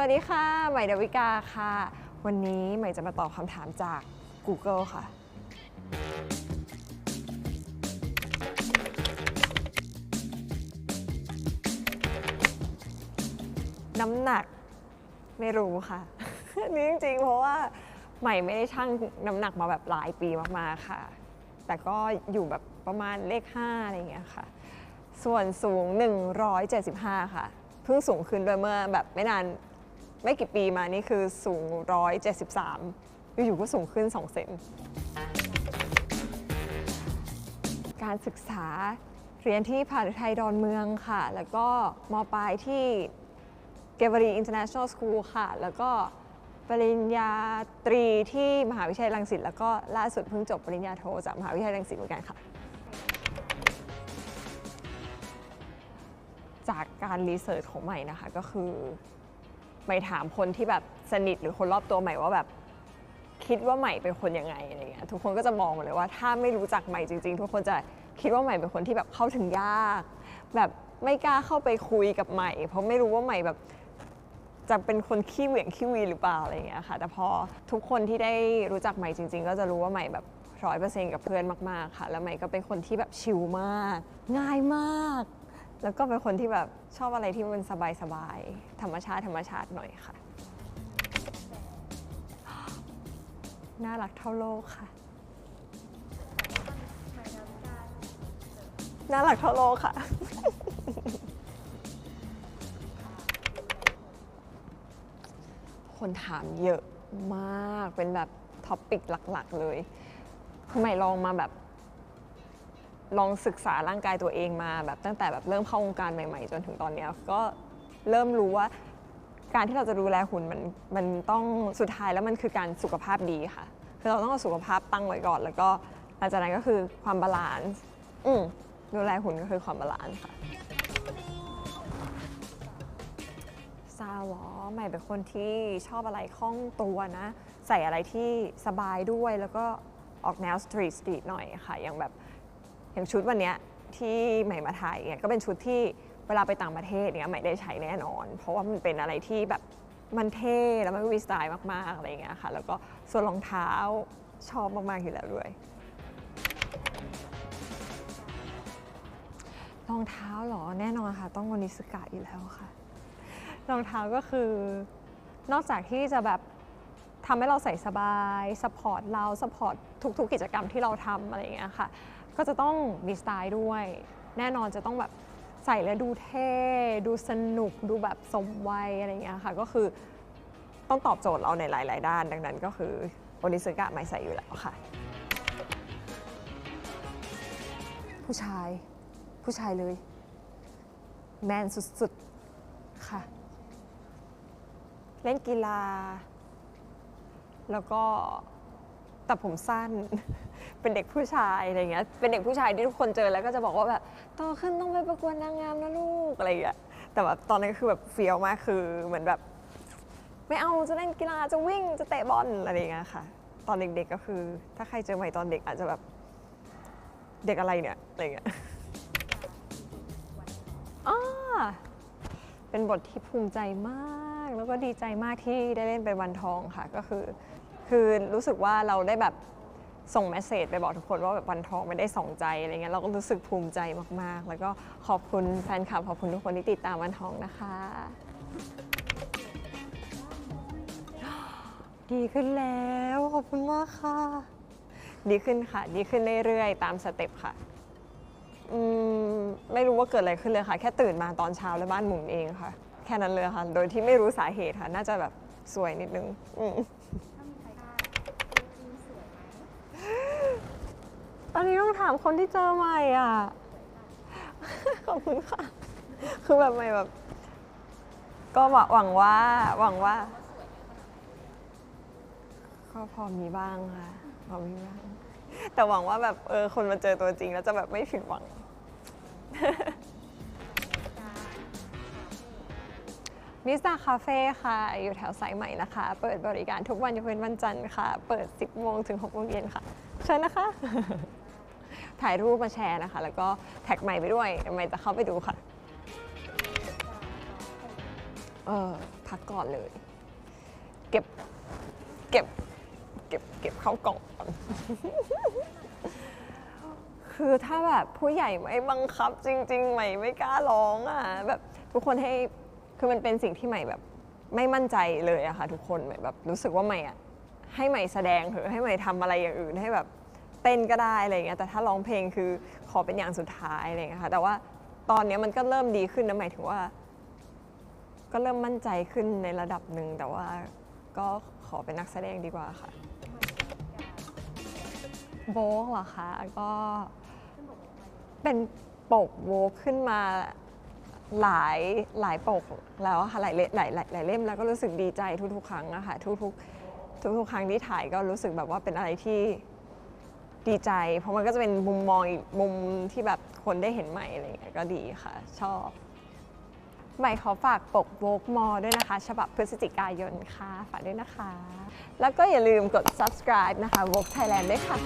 สวัสดีค่ะ ใหม่ดาวิกาค่ะ วันนี้ใหม่จะมาตอบคำถามจาก Google ค่ะ น้ำหนักไม่รู้ค่ะนนี้จริงๆ เพราะว่าใหม่ไม่ได้ชั่งน้ำหนักมาแบบหลายปีมากๆ ค่ะ แต่ก็อยู่แบบประมาณเลข 5 อะไรอย่างเงี้ยค่ะ ส่วนสูง 175 ค่ะ เพิ่งสูงขึ้นโดวยเมื่อแบบไม่นาน ไม่กี่ปีมานี่คือสูง 173 อยู่ๆก็สูงขึ้น 2 เซน การศึกษาเรียนที่ผาไทยดอนเมืองค่ะ แล้วก็มปลายที่เกวรีอินเตอร์เนชั่นแนลสคูลค่ะ แล้วก็ปริญญาตรีที่มหาวิทยาลัยรังสิต แล้วก็ล่าสุดเพิ่งจบปริญญาโทจากมหาวิทยาลัยรังสิตเหมือนกันค่ะ จากการรีเสิร์ชของใหม่นะคะก็คือ หม่ถามคนที่แบบสนิทหรือคนรอบตัวใหม่ว่าแบบ คิดว่าใหม่เป็นคนยังไงอะไรเงี้ยทุกคนก็จะมองหมดเลยว่าถ้าไม่รู้จักใหม่จริง ๆ ทุกคนจะคิดว่าใหม่เป็นคนที่แบบเข้าถึงยาก แบบไม่กล้าเข้าไปคุยกับใหม่ เพราะไม่รู้ว่าใหม่แบบจะเป็นคนขี้เหวี่ยงขี้วีหรือเปล่าอะไรเงี้ยค่ะ แต่พอทุกคนที่ได้รู้จักใหม่จริง ๆ ก็จะรู้ว่าใหม่แบบร้อยเปอร์เซ็นต์กับเพื่อนมากๆค่ะ แล้วใหม่ก็เป็นคนที่แบบชิลมาก ง่ายมาก แล้วก็เป็นคนที่แบบชอบอะไรที่มันสบายๆ ธรรมชาติธรรมชาติหน่อยค่ะ น่ารักเท่าโลกค่ะ น่ารักเท่าโลกค่ะ คนถามเยอะมากเป็นแบบท็อปปิกหลักๆเลยคือใหม่ลองมาแบบ ลองศึกษาร่างกายตัวเองมาแบบตั้งแต่แบบเริ่มเข้าวงการใหม่ๆ จนถึงตอนเนี้ยก็เริ่มรู้ว่า การที่เราจะดูแลหุ่นมันมันต้องสุดท้ายแล้วมันคือการสุขภาพดีค่ะ คือเราต้องเอาสุขภาพตั้งไว้ก่อน แล้วก็หลังจากนั้นก็คือความบาลานซ์อืมดูแลหุ่นก็คือความบาลานซ์ค่ะซาหรอใหม่เป็นคนที่ชอบอะไรคล่องตัวนะ ใส่อะไรที่สบายด้วยแล้วก็ออกแนวสตรีทสตรีทหน่อยค่ะอย่างแบบ อย่างชุดวันนี้ที่ใหม่มาถ่ายเนี่ยก็เป็นชุดที่เวลาไปต่างประเทศเนี่ยใหม่ได้ใช้แน่นอน เพราะว่ามันเป็นอะไรที่แบบมันเท่แล้วมันวีสไตล์มากๆอะไรเงี้ยค่ะ แล้วก็ส่วนรองเท้าชอบมากๆอยู่แล้วด้วย รองเท้าเหรอแน่นอนค่ะ ต้องโอนิสกะอยู่แล้วค่ะ รองเท้าก็คือนอกจากที่จะแบบ ทำให้เราใส่สบายสปอร์ตเราสปอร์ตทุกๆ กิจกรรมที่เราทำอะไรอย่างเงี้ยค่ะ ก็จะต้องมีสไตล์ด้วย แน่นอนจะต้องแบบใส่แล้วดูเท่ดูสนุกดูแบบสมวัยอะไรอย่างเงี้ยค่ะ ก็คือต้องตอบโจทย์เราในหลาย ๆ ด้าน ดังนั้นก็คือโอนิสกะไม่ใส่อยู่แล้วค่ะ ผู้ชายผู้ชายเลย แมนสุด ๆ ค่ะ เล่นกีฬา แล้วก็ตัดผมสั้น เป็นเด็กผู้ชายอะไรเงี้ย เป็นเด็กผู้ชายที่ทุกคนเจอแล้วก็จะบอกว่าแบบโตขึ้นต้องไปประกวดนางงามนะลูกอะไรอย่างเงี้ย แต่แบบตอนนั้นคือแบบเฟี้ยวมากคือเหมือนแบบ ไม่เอาจะเล่นกีฬาจะวิ่งจะเตะบอลอะไรเงี้ยค่ะ ตอนเด็กๆก็คือ ถ้าใครเจอใหม่ตอนเด็กอาจจะแบบเด็กอะไรเนี่ยอะไรอย่างเงี้ยอ่าเป็นบทที่ภูมิใจมาก แล้วก็ดีใจมากที่ได้เล่นเป็นวันทองค่ะก็คือ คือรู้สึกว่าเราได้แบบส่งเมสเซจไปบอกทุกคนว่าแบบวันทองไม่ได้สองใจอะไรเงี้ยเราก็รู้สึกภูมิใจมากๆ แล้วก็ขอบคุณแฟนคลับขอบคุณทุกคนที่ติดตามวันทองนะคะ ดีขึ้นแล้วขอบคุณมากค่ะ ดีขึ้นค่ะ ดีขึ้นเรื่อยๆตามสเต็ปค่ะอืมไม่รู้ว่าเกิดอะไรขึ้นเลยค่ะ แค่ตื่นมาตอนเช้าแล้วบ้านหมุนเองค่ะ แค่นั้นเลยค่ะ โดยที่ไม่รู้สาเหตุค่ะ น่าจะแบบสวยนิดนึงอืม อันนี้ต้องถามคนที่เจอใหม่อะ ขอบคุณค่ะ คือแบบใหม่แบบ ก็หวังว่า หวังว่า ก็พอมีบ้างค่ะพอมีบ้าง แต่หวังว่าแบบเออคนมาเจอตัวจริงแล้วจะแบบไม่ผิดหวังมิสตาคาเฟ่ค่ะ อยู่แถวสายใหม่นะคะ เปิดบริการทุกวันยกเว้นวันจันทร์ค่ะ เปิด 10 โมงถึง 6 โมงเย็นค่ะ เชิญนะคะ ถ่ายรูปมาแชร์นะคะ แล้วก็แท็กใหม่ไปด้วยใหม่จะเข้าไปดูค่ะ เออพักก่อนเลย เก็บ เก็บ เก็บ เก็บเข้ากล่องก่อนคือถ้าแบบผู้ใหญ่ไม่บังคับจริง ๆ ใหม่ไม่กล้าร้องอะแบบทุกคนให้คือมันเป็นสิ่งที่ใหม่แบบไม่มั่นใจเลยอะค่ะทุกคนใหม่แบบรู้สึกว่าใหม่อะให้ใหม่แสดงเถอะให้ใหม่ทำอะไรอย่างอื่นให้แบบ เต้นก็ได้อะไรเงี้ยแต่ถ้าร้องเพลงคือขอเป็นอย่างสุดท้ายอะไรเงี้ยค่ะแต่ว่าตอนเนี้ยมันก็เริ่มดีขึ้นนะหมายถึงว่า ก็เริ่มมั่นใจขึ้นในระดับหนึ่งแต่ว่าก็ขอเป็นนักแสดงดีกว่าค่ะ โบกเหรอคะก็เป็นปกโบกขึ้นมาหลายหลายปกแล้วค่ะหลายเล่มหลายหลายหลายเล่มแล้วก็รู้สึกดีใจทุกๆ ครั้งอะค่ะทุกๆทุกๆ ครั้งที่ถ่ายก็รู้สึกแบบว่าเป็นอะไรที่ ดีใจ เพราะมันก็จะเป็นมุมมองอีกมุมที่แบบคนได้เห็นใหม่อะไรอย่างเงี้ยก็ดีค่ะ ชอบ ใหม่ขอฝากปกโวกมอด้วยนะคะ ฉบับพฤศจิกายนค่ะ ฝากด้วยนะคะ แล้วก็อย่าลืมกด subscribe นะคะ Vogue Thailand ด้วยค่ะ